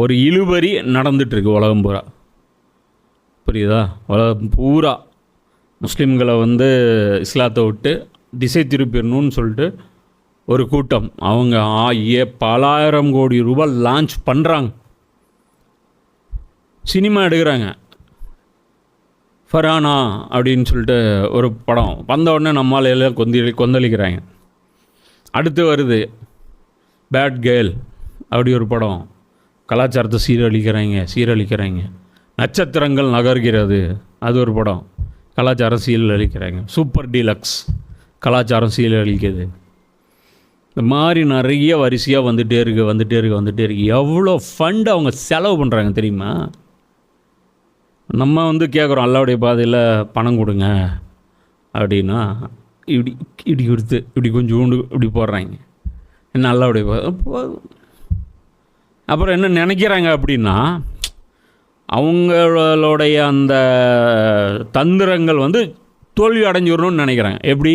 ஒரு இழுபறி நடந்துகிட்ருக்கு உலகம் பூரா. புரியுதா? உலகம் பூரா. முஸ்லீம்களை வந்து இஸ்லாத்தை விட்டு திசை திருப்பிடணும்னு சொல்லிட்டு ஒரு கூட்டம். அவங்க ஆ ஏ பலாயிரம் கோடி ரூபாய் லான்ச் பண்ணுறாங்க சினிமா எடுக்கிறாங்க. ஃபரானா அப்படின்னு சொல்லிட்டு ஒரு படம். வந்த உடனே நம்மால் எல்லாம் கொந்தி கொந்தளிக்கிறாங்க. அடுத்து வருது பேட் கேர்ள் அப்படி ஒரு படம். கலாச்சாரத்தை சீரழிக்கிறாங்க சீரழிக்கிறாங்க. நட்சத்திரங்கள் நகர்கிறது. அது ஒரு படம். கலாச்சாரம் சீரழிக்கிறாங்க. சூப்பர் டீலக்ஸ் கலாச்சாரம் சீரழிக்குது இந்த மாதிரி நிறைய வரிசையாக வந்துகிட்டே இருக்கு வந்துகிட்டே இருக்கு வந்துகிட்டே இருக்கு. எவ்வளோ ஃபண்ட் அவங்க செலவு பண்ணுறாங்க தெரியுமா? நம்ம வந்து கேட்குறோம் அல்லாவுடைய பாதையில் பணம் கொடுங்க. அப்படின்னா இப்படி இப்படி கொடுத்து இப்படி கொஞ்சோண்டு இப்படி போடுறாங்க. என்ன அல்லாவுடைய பாதை அப்புறம் என்ன நினைக்கிறாங்க அப்படின்னா அவங்களுடைய அந்த தந்திரங்கள் வந்து தோல்வி அடைஞ்சிடணும்னு நினைக்கிறாங்க. எப்படி?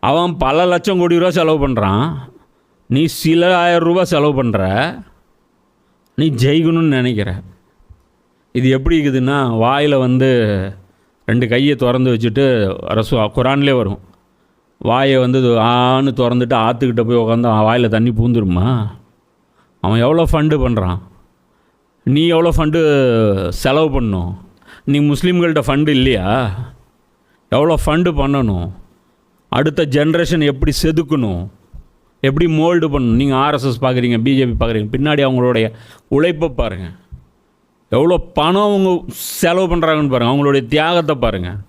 அவன் பல லட்சம் கோடி ரூபா செலவு பண்ணுறான் நீ சில ஆயிரம் ரூபா செலவு பண்ணுற நீ ஜெயிக்கணும்னு நினைக்கிற. இது எப்படி இருக்குதுன்னா வாயில் வந்து ரெண்டு கையை திறந்து வச்சுட்டு ரசு குரான்லேயே வரும். வாயை வந்து ஆன்னு திறந்துட்டு ஆற்றுக்கிட்ட போய் உட்காந்து வாயில் தண்ணி பூந்துருமா? அவன் எவ்வளோ ஃபண்டு பண்ணுறான் நீ எவ்வளோ ஃபண்டு செலவு பண்ணும் நீ முஸ்லீம்கள்ட்ட ஃபண்டு இல்லையா? எவ்வளோ ஃபண்டு பண்ணணும்? அடுத்த ஜென்ரேஷன் எப்படி செதுக்கணும்? எப்படி மோல்டு பண்ணணும்? நீங்கள் ஆர்எஸ்எஸ் பார்க்குறீங்க பிஜேபி பார்க்குறீங்க பின்னாடி அவங்களுடைய உழைப்பை பாருங்கள் எவ்வளோ பணம் அவங்க செலவு பண்ணுறாங்கன்னு பாருங்கள் அவங்களுடைய தியாகத்தை பாருங்கள்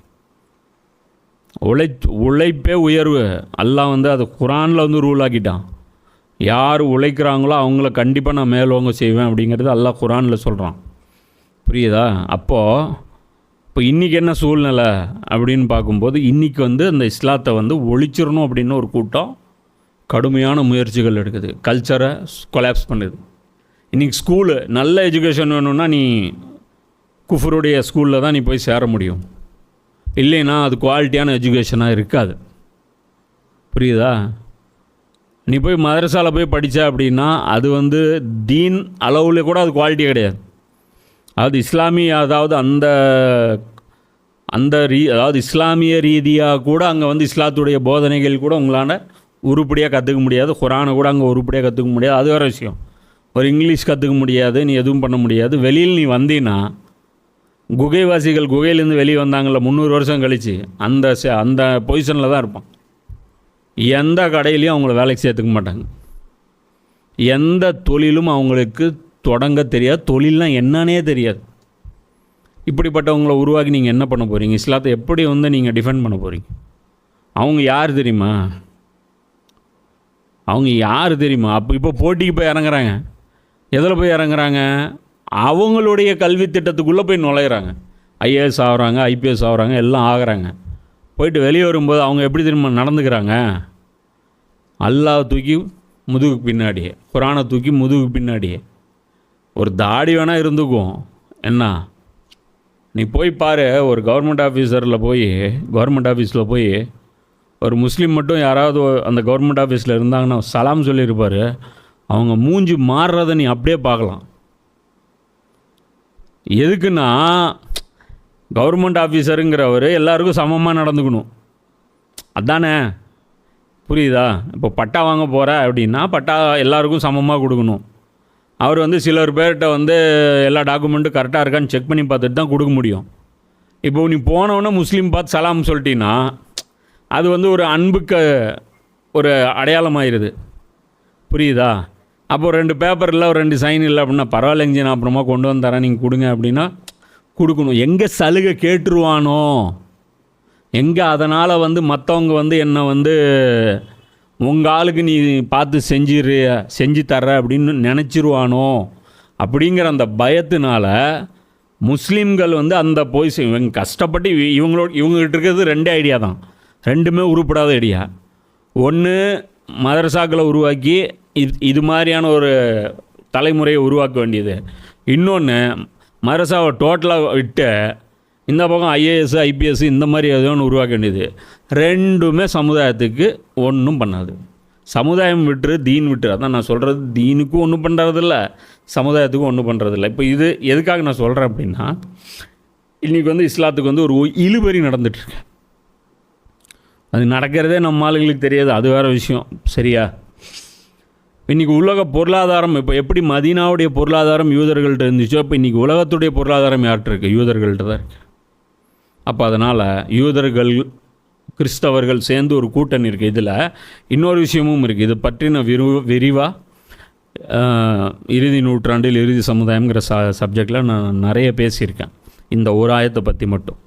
உழை உழைப்பே உயர்வு. அல்லாஹ் வந்து அதை குரானில் வந்து ரூல் ஆக்கிட்டான். யார் உழைக்கிறாங்களோ அவங்கள கண்டிப்பாக நான் மேலோங்க செய்வேன் அப்படிங்கிறது அல்லாஹ் குரானில் சொல்கிறான் புரியுதா? அப்போது இப்போ இன்றைக்கி என்ன சூழ்நிலை அப்படின்னு பார்க்கும்போது இன்றைக்கி வந்து அந்த இஸ்லாத்தை வந்து ஒழிச்சிடணும் அப்படின்னு ஒரு கூட்டம் கடுமையான முயற்சிகள் எடுக்குது. கல்ச்சரை கொலாப்ஸ் பண்ணுது. இன்றைக்கி ஸ்கூலு நல்ல எஜுகேஷன் வேணும்னா நீ குஃபருடைய ஸ்கூலில் தான் நீ போய் சேர முடியும். இல்லைன்னா அது குவாலிட்டியான எஜுகேஷனாக இருக்காது. புரியுதா? நீ போய் மதரசாவில் போய் படித்த அப்படின்னா அது வந்து தீன் அளவில் கூட அது குவாலிட்டி கிடையாது. அதாவது இஸ்லாமிய அதாவது அந்த அந்த ரீ அதாவது இஸ்லாமிய ரீதியாக கூட அங்கே வந்து இஸ்லாத்துடைய போதனைகள் கூட உங்களால் உருப்படியாக கற்றுக்க முடியாது. குரானை கூட அங்கே உருப்படியாக கற்றுக்க முடியாது. அது வேறு விஷயம். ஒரு இங்கிலீஷ் கற்றுக்க முடியாது. நீ எதுவும் பண்ண முடியாது. வெளியில் நீ வந்தீன்னா குகைவாசிகள் குகையிலேருந்து வெளியே வந்தாங்கல்ல முந்நூறு வருஷம் கழித்து அந்த அந்த பொசிஷனில் தான் இருப்பான். எந்த கடையிலையும் அவங்கள வேலைக்கு சேர்த்துக்க மாட்டாங்க. எந்த தொழிலும் அவங்களுக்கு தொடங்க தெரியாது. தொழில்லாம் என்னன்னே தெரியாது. இப்படிப்பட்டவங்களை உருவாக்கி நீங்கள் என்ன பண்ண போகிறீங்க இஸ்லாத்தை எப்படி வந்து நீங்கள் டிஃபெண்ட் பண்ண போகிறீங்க அவங்க யார் தெரியுமா? அவங்க யார் தெரியுமா? அப்போ இப்போ போட்டிக்கு போய் இறங்குறாங்க. எதில் போய் இறங்குறாங்க? அவங்களுடைய கல்வி திட்டத்துக்குள்ளே போய் நுழையிறாங்க. ஐஏஎஸ் ஆகிறாங்க ஐபிஎஸ் ஆகிறாங்க எல்லாம் ஆகிறாங்க. போயிட்டு வெளியே வரும்போது அவங்க எப்படி திரும்ப நடந்துக்கிறாங்க? அல்லாஹ் தூக்கி முதுகுக்கு பின்னாடியே குரானை தூக்கி முதுகுக்கு பின்னாடியே. ஒரு தாடி வேணால் இருந்துக்கும் என்ன? நீ போய் பாரு ஒரு கவர்மெண்ட் ஆஃபீஸரில் போய் கவர்மெண்ட் ஆஃபீஸில் போய் ஒரு முஸ்லீம் மட்டும் யாராவது அந்த கவர்மெண்ட் ஆஃபீஸில் இருந்தாங்கன்னா சலாம் சொல்லியிருப்பார். அவங்க மூஞ்சி மாறுறதை நீ அப்படியே பார்க்கலாம். எதுக்குன்னா கவர்மெண்ட் ஆஃபீஸருங்கிறவர் எல்லாருக்கும் சமமாக நடந்துக்கணும். அதானே? புரியுதா? இப்போ பட்டா வாங்க போகிற அப்படின்னா பட்டா எல்லாருக்கும் சமமாக கொடுக்கணும். அவர் வந்து சிலர் பேர்கிட்ட வந்து எல்லா டாக்குமெண்ட்டும் கரெக்டாக இருக்கான்னு செக் பண்ணி பார்த்துட்டு தான் கொடுக்க முடியும். இப்போ நீ போனவொன்னே முஸ்லீம் பார்த்து சலாம் சொல்லிட்டீங்கன்னா அது வந்து ஒரு அன்புக்கு ஒரு அடையாளமாயிருது. புரியுதா? அப்போ ரெண்டு பேப்பர் இல்லை ஒரு ரெண்டு சைன் இல்லை அப்படின்னா பரவாயில்லைங்க நான் அப்புறமா கொண்டு வந்து தரேன் நீங்கள் கொடுங்க அப்படின்னா கொடுக்கணும். எங்கே சலுகை கேட்டுருவானோ? எங்கே அதனால் வந்து மற்றவங்க வந்து என்னை வந்து உங்கள் ஆளுக்கு நீ பார்த்து செஞ்சிரு செஞ்சு தர்ற அப்படின்னு நினச்சிருவானோ? அப்படிங்கிற அந்த பயத்தினால முஸ்லீம்கள் வந்து அந்த போய் இவங்க கஷ்டப்பட்டு இவங்களோட இவங்ககிட்ட இருக்கிறது ரெண்டே ஐடியா தான். ரெண்டுமே உருப்படாத ஐடியா ஒன்று மதரசாக்களை உருவாக்கி இது இது மாதிரியான ஒரு தலைமுறையை உருவாக்க வேண்டியது. இன்னொன்று மதரசாவை டோட்டலாக விட்டு இந்த பக்கம் ஐஏஎஸ் ஐபிஎஸ் இந்த மாதிரி ஏதோ ஒன்று உருவாக்க வேண்டியது. ரெண்டுமே சமுதாயத்துக்கு ஒன்றும் பண்ணாது. சமுதாயம் விட்டுரு தீன் விட்டுரு அதான் நான் சொல்கிறது தீனுக்கும் ஒன்றும் பண்ணுறதில்ல சமுதாயத்துக்கும் ஒன்றும் பண்ணுறதில்ல இப்போ இது எதுக்காக நான் சொல்கிறேன் அப்படின்னா இன்றைக்கி வந்து இஸ்லாத்துக்கு வந்து ஒரு இழுபறி நடந்துகிட்ருக்கு அது நடக்கிறதே நம்ம ஆளுங்களுக்கு தெரியாது. அது வேறு விஷயம். சரியா? இன்றைக்கி உலக பொருளாதாரம் இப்போ எப்படி மதீனாவுடைய பொருளாதாரம் யூதர்கள்ட்ட இருந்துச்சோ இப்போ இன்றைக்கி உலகத்துடைய பொருளாதாரம் யார்கிட்ட இருக்குது யூதர்கள்ட்ட தான் இருக்குது அப்போ அதனால் யூதர்கள் கிறிஸ்தவர்கள் சேர்ந்து ஒரு கூட்டணி இருக்குது இதில் இன்னொரு விஷயமும் இருக்குது இது பற்றின விரு விரிவாக இறுதி நூற்றாண்டில் இறுதி சமுதாயங்கிற ச சப்ஜெக்டில் நான் நிறைய பேசியிருக்கேன். இந்த ஒரு ஆயத்தை பற்றி மட்டும்.